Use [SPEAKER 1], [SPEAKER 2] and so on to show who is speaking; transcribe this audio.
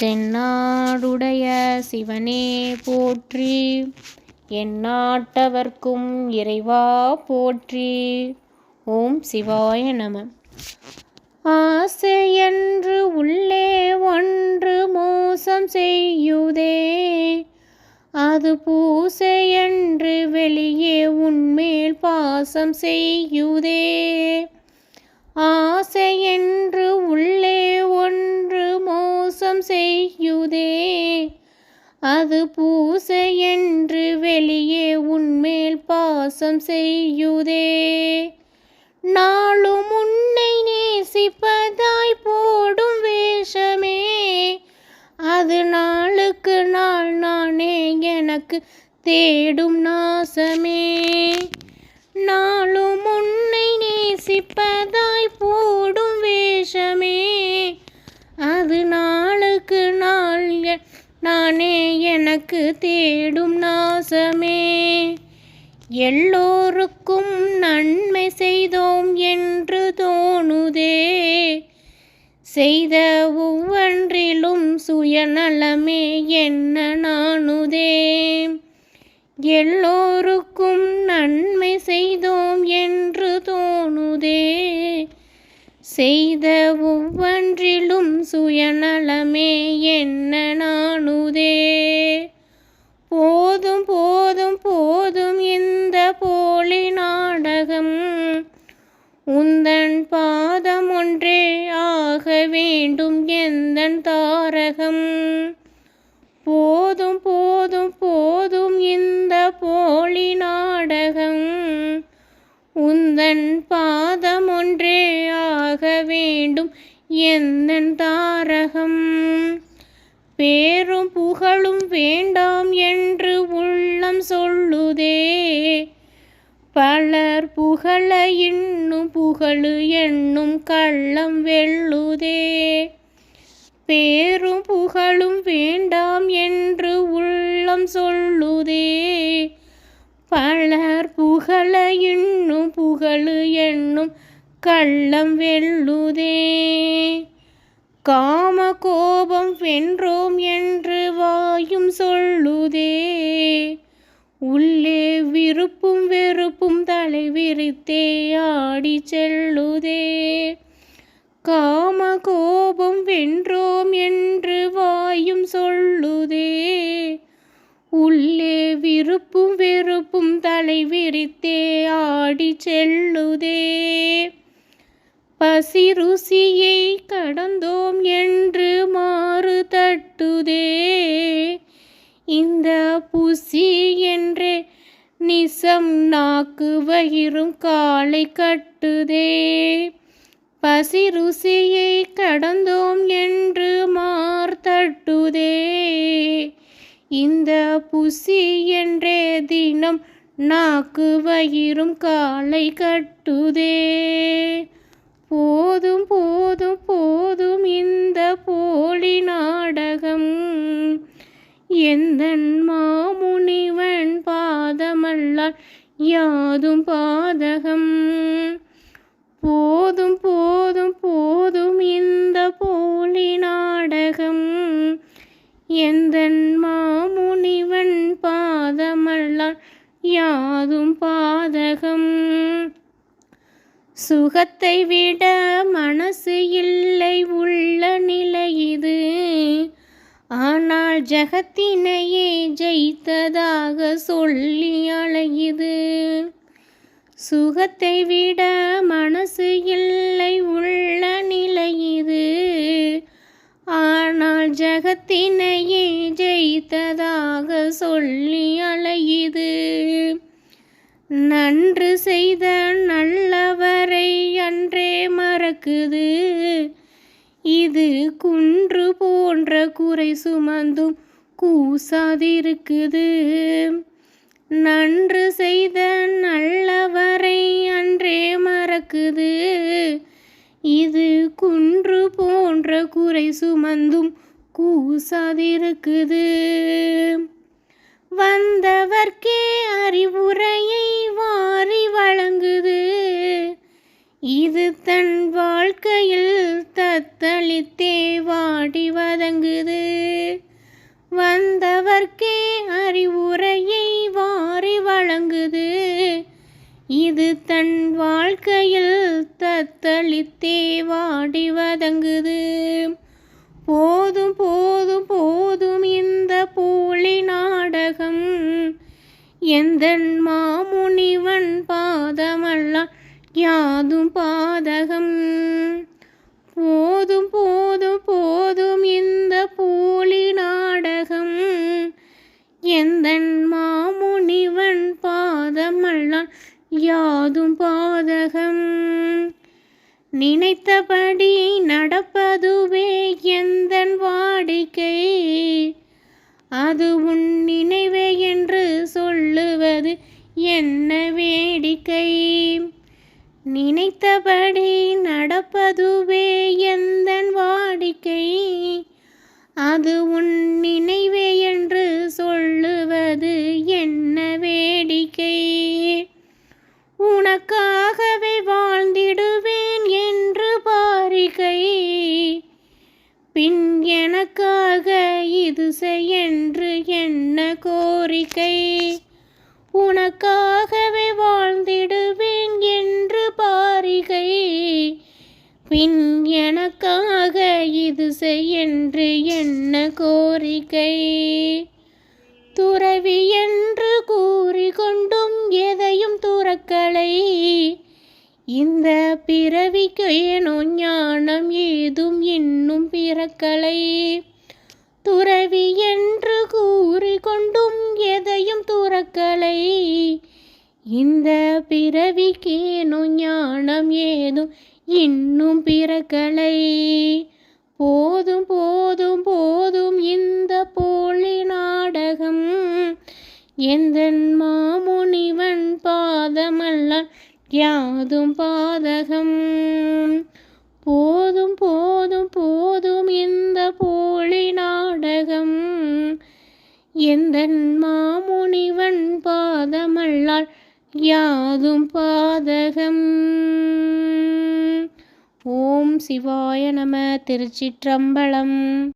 [SPEAKER 1] தென்னாடுடைய சிவனே போற்றி. எந்நாட்டவர்க்கும் இறைவா போற்றி. ஓம் சிவாய நம. ஆசையன்று உள்ளே ஒன்று மோசம் செய்யுதே. அது பூசையன்று வெளியே உன்மேல் பாசம் செய்யுதே. மோசம் செய்யுதே. அது பூசையென்று வெளியே உன்மேல் பாசம் செய்யுதே. நாளும் உன்னை நேசிப்பதாய் போடும் வேஷமே. அது நாளுக்கு நாள் நானே எனக்கு தேடும் நாசமே. நாளும் எனக்கு தேடும் நாசமே. எல்லோருக்கும் நன்மை செய்தோம் என்று தோணுதே. செய்த ஒவ்வொன்றிலும் சுயநலமே என்ன நானுதே எல்லோருக்கும் நன்மை செய்தோம் என்று தோணுதே. செய்த ஒவ்வொன்றிலும் சுயநலமே என்ன நானுதே உந்தன் பாதம் ஒன்றே ஆக வேண்டும் எந்தன் தாரகம்? போதும் போதும் போதும் இந்த போலி நாடகம். உந்தன் பாதம் ஒன்றே ஆக வேண்டும் எந்தன் தாரகம்? பேரும் புகழும் வேண்டாம் என்று உள்ளம் சொல்லுதே. பலர் புகழ இன்னும் புகழு என்னும் கள்ளம் வெள்ளுதே பேரும் புகழும் வேண்டாம் என்று உள்ளம் சொல்லுதே. பலர் புகழ இன்னும் புகழு என்னும் கள்ளம் வெள்ளுதே காம கோபம் வென்றோம் என்று வாயும் சொல்லுதே. உள்ளே விருப்பும் வெறுப்பும் தலை விரித்தே ஆடி செல்லுதே. காம கோபம் வென்றோம் என்று வாயும் சொல்லுதே. உள்ளே விருப்பும் வெறுப்பும் தலை விரித்தே ஆடி செல்லுதே. பசி ருசியை கடந்தோம் என்று மாறு தட்டுதே. இந்த புசி என்றே நிசம் நாக்கு வயிறும் காலை கட்டுதே. பசி ருசியை கடந்தோம் என்று மார் தட்டுதே. இந்த புசி என்றே தினம் நாக்கு வயிறும் காலை கட்டுதே. போதும் போதும் போதும் இந்த போலி நாடகம். எந்தன் மாமுனிவன் பாதமல்லால் யாதும் பாதகம்? போதும் போதும் போதும் இந்த போலி நாடகம். எந்தன் மாமுனிவன் பாதமல்லால் யாதும் பாதகம்? சுகத்தை விட மனசு இல்லை உள்ள நிலை இது ஜகத்தினையே ஜெயித்ததாக சொல்லி அழையுது சுகத்தை விட மனசு இல்லை உள்ள நிலையுது. ஆனால் ஜகத்தினையே ஜெயித்ததாக சொல்லி அழையுது நன்று செய்த நல்லவரை அன்றே மறக்குது. இது குன்று போன்ற குறை சுமந்தும் கூசாதிருக்குது. நன்று செய்த நல்லவரை அன்றே மறக்குது. இது குன்று போன்ற குறை சுமந்தும் கூசாதிருக்குது. வந்தவர்க்கே அறிவுரையை வாரி வழங்குது. இது தன் வாழ்க்கையில் தத்தளித்தே வாடி வதங்குது. வந்தவர்க்கே அறிவுரையை வாரி வழங்குது. இது தன் வாழ்க்கையில் தத்தளித்தே வாடி வதங்குது. போதும் போதும் போதும் இந்த போலி நாடகம். எந்தன் மாமுனிவன் பாதமல்லான் யாதும் பாதகம். போதும் போதும் போதும் இந்த போலி நாடகம். எந்தன் மாமுனிவன் பாதமல்லான் யாதும் பாதகம். நினைத்தபடி நடப்பதுவே எந்தன் வாடிக்கை? அது உன் நினைவே என்று சொல்லுவது என்னவே? நினைத்தபடி நடப்பதுவே எந்தன் வாடிக்கை? அது உன் நினைவே என்று சொல் வாழ்க்கை. துறவி என்று கூறிக்கொண்டும் எதையும் துறக்கலை. இந்த பிறவிக்கு ஏனோ ஞானம் ஏதும் இன்னும் பிறக்கலை. துறவி என்று கூறிக்கொண்டும் எதையும் துறக்கலை. இந்த பிறவிக்கேனும் ஞானம் ஏதும் இன்னும் பிறக்கலை. எந்தன் மாமுனிவன் பாதமல்ல யாதும் பாதகம்? போதும் போதும் போதும் இந்த போலி நாடகம். எந்தன் மாமுனிவன் பாதமல்லால் யாதும் பாதகம்? ஓம் சிவாய நம திருச்சிற்றம்பலம்.